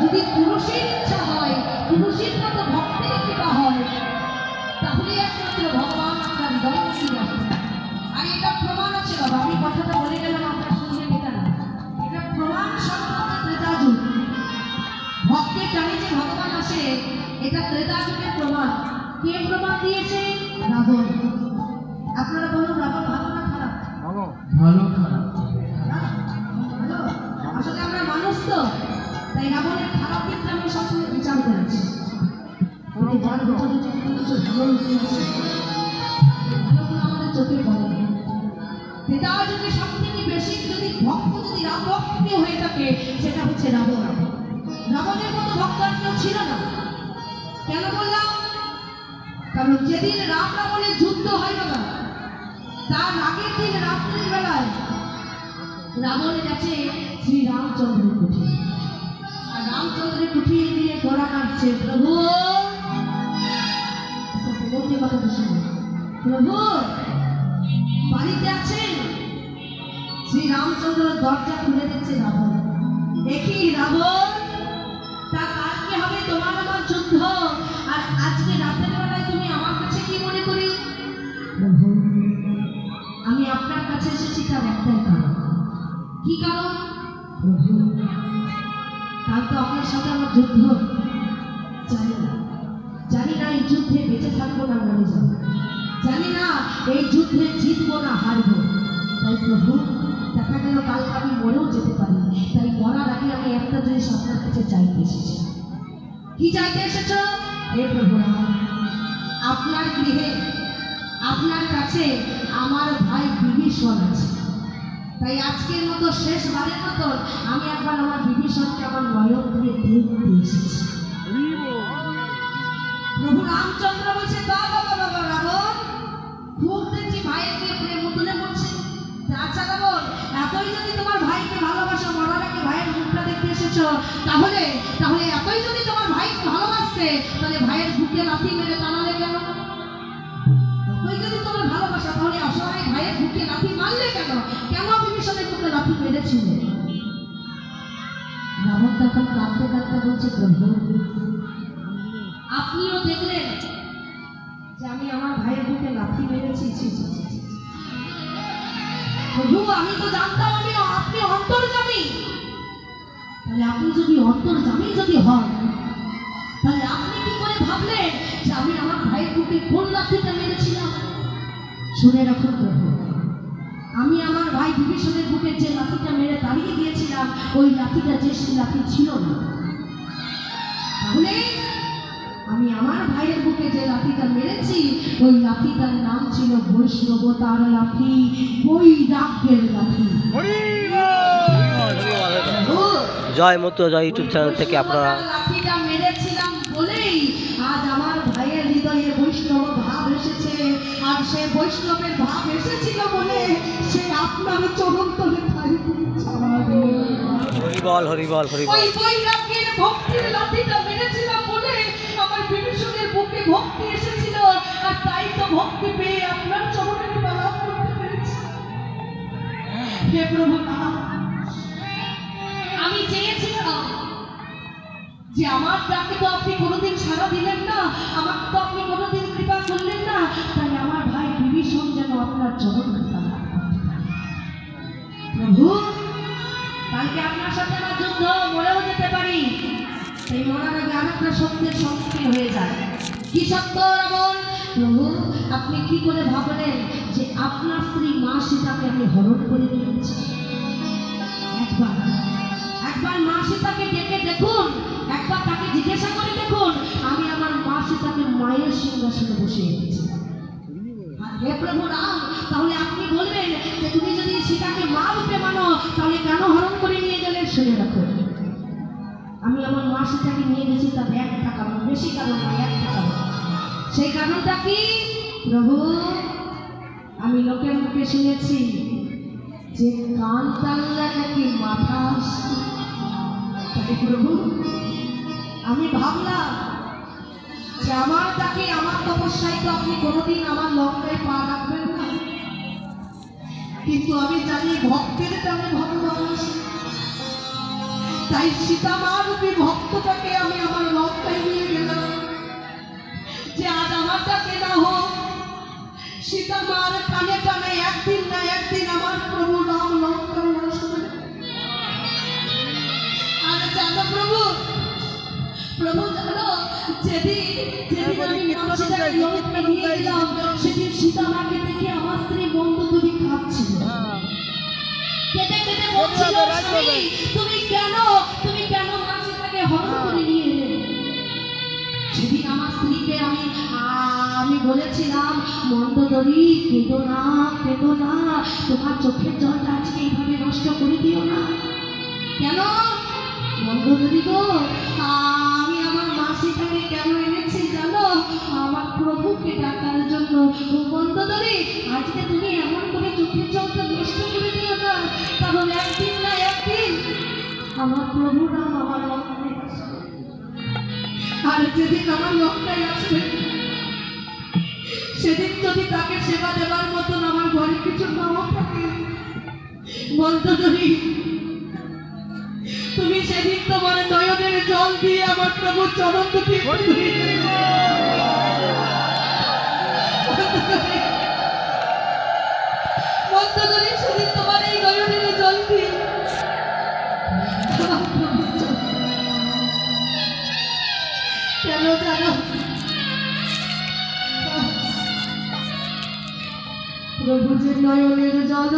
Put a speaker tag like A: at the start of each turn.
A: যদি পুরুষের ইচ্ছা হয়, পুরুষের মতো ভক্তের কৃপা হয়, তাহলে একমাত্র ভগবান আপনার আসবে আর এটা প্রমাণ আছে বাবা, আমি কথাটা বলে গেলাম, আপনার শুনবেন এটা না। এটা প্রমাণ সম্পূর্ণ ত্রেতা যুগ ভক্তের টানে যে ভগবান আসে, এটা ত্রেতা যুগের প্রমাণ। কে প্রমাণ দিয়েছে? রাবণ। আপনারা বলুন, রাবণ ভালো না খারাপ?
B: ভালো
C: ভালো খারাপ।
A: রাবণের খারাপ দিকটা আমি সবসময় বিচার করেছি। আমাদের চোখে পড়ে। না। ত্রেতা সব থেকে বেশি যদি ভক্ত যদি রাম ভক্তি হয়ে থাকে সেটা হচ্ছে রাবণ। রাবণের মতো ভক্ত আর কেউ ছিল না। কেন বললাম? কারণ যেদিন রাম রাবণের যুদ্ধ হয় বাবা তার আগের দিন রাত্রির বেলায় রাবণ গেছে শ্রী রামচন্দ্রের কুঠি। আর কুঠি দিয়ে ঘোড়া কাটছে প্রভু! প্রভু, বাড়িতে আছেন? শ্রী রামচন্দ্র দরজা খুলে দিচ্ছে রাবণ। দেখি রাবণ, তা কালকে হবে তোমার আমার যুদ্ধ? আর আজকে রাতের বেলায় তুমি আমার কাছে কি মনে করি? আমি আপনার কাছে এসেছি তার একটাই কারণ। কি কারণ? কাল তো আপনার সাথে আমার যুদ্ধ। জানি না। জানি না এই যুদ্ধে বেঁচে থাকব না মরে যাব। জানি না এই যুদ্ধে জিতবো না হারবো। তাই প্রভু, দেখা গেল কালকে আমি মরেও যেতে পারি তাই মরার আগে আমি একটা জিনিস আপনার কাছে চাইতে এসেছি। কি চাইতে এসেছ? হে প্রভু আপনার গৃহে, আপনার কাছে আমার ভাই বিভীষণ আছে। তাই আজকের মতো শেষবারের মতো আমি একবার আমার বিভীষণকে আমার নয়ন দিয়ে দেখতে এসেছি। প্রভু রামচন্দ্র বলছে খুব দেখছি ভাইয়ের দিয়ে প্রেম তুলে পড়ছে আচ্ছা রাবণ, এতই যদি তোমার ভাইকে ভালোবাসো মরার আগে ভাইয়ের মুখটা দেখতে এসেছ, তাহলে তাহলে এতই যদি তোমার ভাইকে ভালোবাসতে, তাহলে ভাইয়ের বুকে লাথি মেরে টানালে ভাইয়ের বুকে মারলে কেন কেন বিভীষণের বুকে লাথি মেরেছিলে রাবণ তখন কাঁদতে কাঁদতে বলছে আপনিও দেখলেন যে আমি আমার ভাইয়ের বুকে লাথি মেরেছি। প্রভু আমি তো জানতাম আমি আপনি অন্তর্জামী তাহলে আপনি যদি অন্তর্জামী যদি হন তাহলে আপনি কি করে ভাবলেন যে আমি আমার ভাইয়ের বুকে কোন লাঠিটা মেরেছিলাম শুনে রাখুন প্রভু ভাই বিভীষণের বুকে যে লাঠিটা মেরে দাঁড়িয়ে দিয়েছিলাম ওই লাঠিটা যে সেই লাঠি ছিল না। তাহলে আমি আমার ভাইয়ের বুকে যে লাঠিটা মেরেছি ওই লাঠিটার নাম ছিল বৈষ্ণবতার লাঠি বৈরাগ্যের লাঠি প্রভু,
D: জয় মতো জয় ইউটিউব চ্যানেল থেকে আপনারা
A: লাঠিটা সে বৈষ্ণবের ভাব এসেছিল বলে সে আপনার চরণ তলে।
D: হরিবল হরিবল হরিবল
A: ওই বৈরাগ্যের ভক্তির লাঠিটা মেরেছিলাম বলে আমার বিভীষণের বুকে ভক্তি এসেছিল আর তাই তো ভক্তি পেয়ে আপনার চরণের করতে পেরেছি। হে প্রভু আমি চেয়েছিলাম যে আমার ডাকে তো আপনি কোনোদিন সাড়া দিলেন না আমাকে তো আপনি কোনোদিন কৃপা করলেন না তাই আমার ভাই বিভীষণ করতে পারে। প্রভু, কালকে আপনার সাথে আমার যুদ্ধ, মরেও যেতে পারি। সেই মরার আগে আরেকটা সত্যের সম্মুখীন হয়ে যায়। কি সত্য রাবণ? প্রভু, আপনি কি করে ভাবলেন যে আপনার স্ত্রী মা সীতাকে আমি হরণ করে নিয়েছি? একবার একবার মা সীতাকে ডেকে দেখুন, একবার তাকে জিজ্ঞাসা করে দেখুন, আমি আমার মা সীতাকে মায়ের সিংহাসনে বসে আর হে প্রভু রাম তাহলে আপনি বলবেন যে তুমি যদি সীতাকে মা রূপে মানো, তাহলে কেন হরণ করে নিয়ে গেলে? শুনে রাখো। আমি আমার মা সীতাকে নিয়ে গেছি, তার একটা কারণ বেশি কারণ নয় এক টাকা। সেই কারণটা কি? প্রভু, আমি লোকের মুখে শুনেছি যে কান টানলে নাকি মাথা। তাই প্রভু, আমি ভাবলাম যে আমার তাকে, আমার তপস্যায় তো আপনি কোনোদিন আমার লঙ্কায় পা রাখবেন না। কিন্তু আমি জানি ভক্তের তাই সীতামা রূপী ভক্তটাকে আমি আমার লঙ্কায় নিয়ে গেলাম। যে আজ আমার ডাকে না হোক, সীতামার কানে কানে একদিন না একদিন আমার প্রভু রাম যেদিন যেদিন আমি গেলাম সেদিন সীতামাকে দেখে আমার স্ত্রী বন্ধু দুটি খাচ্ছিল। কেঁদে কেঁদে বলছিল তুমি কেন তুমি কেন হরণ করে নিয়ে এলে? সেদিন আমার স্ত্রীকে আমি আমি বলেছিলাম মন্দদরি কেঁদো না কেঁদো না। তোমার চোখের জলটা আজকে এইভাবে নষ্ট করে দিও না। কেন? মন্দদরি গো আমি আমার মাসিটাকে প্রভুকে ডাকার জন্য ও মন্দদরি আজকে তুমি এমন করে চোখের জলটা নষ্ট করে দিও না। কারণ একদিন না একদিন আমার প্রভু রাম আমার লক্ষ্যে আর যেদিন আমার লক্ষ্যে আসবে, সেদিন যদি তাকে সেবা দেওয়ার মতন আমার ঘরে কিছু নাও থাকে, বলতো তুমি তুমি সেদিন তোমার নয়নের জল দিয়ে আমার প্রভু চরণ দুটি কেন জানো? প্রভু যে নয়নের জল